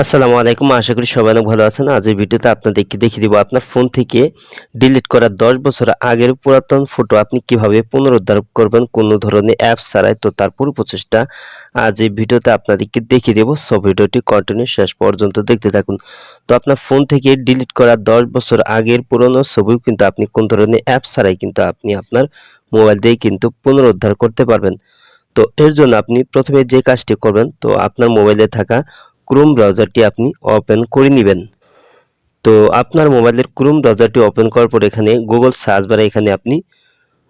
আসসালামু আলাইকুম, আশা করি সবাই অনেক ভালো আছেন। আজ এই ভিডিওতে আপনাদেরকে দেখিয়ে দিব আপনার ফোন থেকে ডিলিট করা দশ বছর আগের পুরাতন ফটো আপনি কীভাবে পুনরুদ্ধার করবেন, কোনো ধরনের অ্যাপস ছাড়াই, তো তার পুরো প্রচেষ্টা আজ এই ভিডিওতে আপনাদেরকে দেখিয়ে দেবো। সব ভিডিওটি কন্টিনিউ শেষ পর্যন্ত দেখতে থাকুন। তো আপনার ফোন থেকে ডিলিট করা দশ বছর আগের পুরনো ছবিও কিন্তু আপনি কোন ধরনের অ্যাপস ছাড়াই কিন্তু আপনি আপনার মোবাইল দিয়ে কিন্তু পুনরুদ্ধার করতে পারবেন। তো এর জন্য আপনি প্রথমে যে কাজটি করবেন, তো আপনার মোবাইলে থাকা ক্রোম ব্রাউজারটি আপনি ওপেন করে নেবেন। তো আপনার মোবাইলের ক্রোম ব্রাউজারটি ওপেন করার পর এখানে গুগল সার্চ বারে এখানে আপনি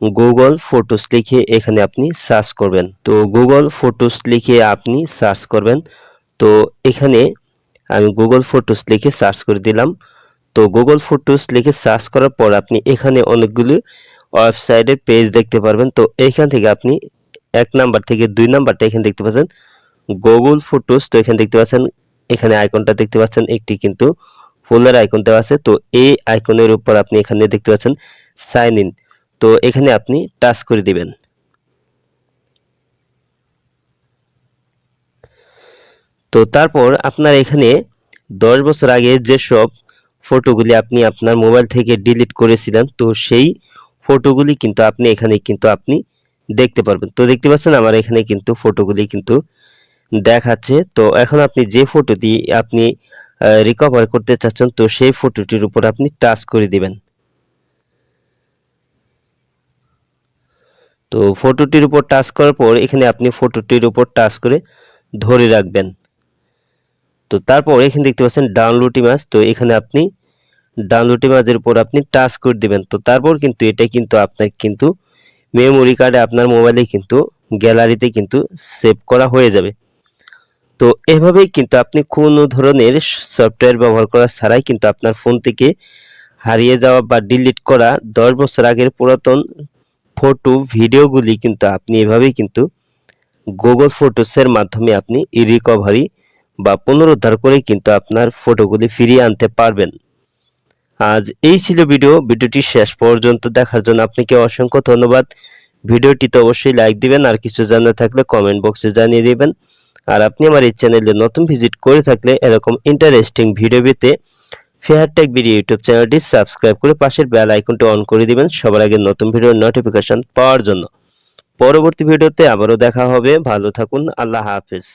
গুগল ফটোস লিখে এখানে আপনি সার্চ করবেন। তো গুগল ফটোস লিখে আপনি সার্চ করবেন। তো এখানে আমি গুগল ফটোস লিখে সার্চ করে দিলাম। তো গুগল ফটোস লিখে সার্চ করার পর আপনি এখানে অনেকগুলো ওয়েবসাইটের পেজ দেখতে পারবেন। তো এইখান থেকে আপনি এক নাম্বার থেকে দুই নাম্বারটা এখানে দেখতে পাচ্ছেন। গুগল ফটোস তো এখানে দেখতে পাচ্ছেন, এখানে আইকনটা দেখতে পাচ্ছেন, একটি কিন্তু ফুলের আইকন দেওয়া আছে। তো এই আইকনের উপর আপনি এখানে দেখতে পাচ্ছেন সাইন ইন তো এখানে আপনি টাচ করে দিবেন। তো তারপর আপনার এখানে দশ বছর আগে যেসব ফটোগুলি আপনি আপনার মোবাইল থেকে ডিলিট করেছিলেন, তো সেই ফটোগুলি কিন্তু আপনি এখানে কিন্তু আপনি দেখতে পারবেন। তো দেখতে পাচ্ছেন, আমার এখানে কিন্তু ফটোগুলি কিন্তু দেখাচ্ছে। তো এখন আপনি যে ফটোটি আপনি রিকভার করতে চাচ্ছেন, তো সেই ফটোটির উপর আপনি টাচ করে দিবেন। তো ফটোটির উপর টাচ করার পর এখানে আপনি ফটোটির উপর টাচ করে ধরে রাখবেন। তো তারপর এখানে দেখতে পাচ্ছেন ডাউনলোড ইমেজ তো এখানে আপনি ডাউনলোড ইমেজের উপর আপনি টাচ করে দিবেন। তো তারপর কিন্তু এটা কিন্তু আপনার কিন্তু মেমোরি কার্ডে আপনার মোবাইলে কিন্তু গ্যালারিতে কিন্তু সেভ করা হয়ে যাবে। তো এভাবেই কিন্তু আপনি কোনো ধরনের সফটওয়্যার ব্যবহার করা ছাড়াই কিন্তু আপনার ফোন থেকে হারিয়ে যাওয়া বা ডিলিট করা দশ বছর আগের পুরাতন ফটো ভিডিওগুলি কিন্তু আপনি এভাবেই কিন্তু গুগল ফটোসের মাধ্যমে আপনি রিকভারি বা পুনরুদ্ধার করে কিন্তু আপনার ফটোগুলি ফিরিয়ে আনতে পারবেন। আজ এই ছিল ভিডিও ভিডিওটি শেষ পর্যন্ত দেখার জন্য আপনাকে অসংখ্য ধন্যবাদ। ভিডিওটিতে অবশ্যই লাইক দিবেন, আর কিছু জানা থাকলে কমেন্ট বক্সে জানিয়ে দিবেন। আর আপনি আমার এই চ্যানেলে নতুন ভিজিট করে থাকলে এরকম ইন্টারেস্টিং ভিডিও পেতে ফেয়ার টেক ভিডিও ইউটিউব চ্যানেলটি সাবস্ক্রাইব করে পাশের বেল আইকনটি অন করে দিবেন। সবার আগে নতুন ভিডিওর নোটিফিকেশন পাওয়ার জন্য। পরবর্তী ভিডিওতে আবারও দেখা হবে। ভালো থাকুন। আল্লাহ হাফেজ।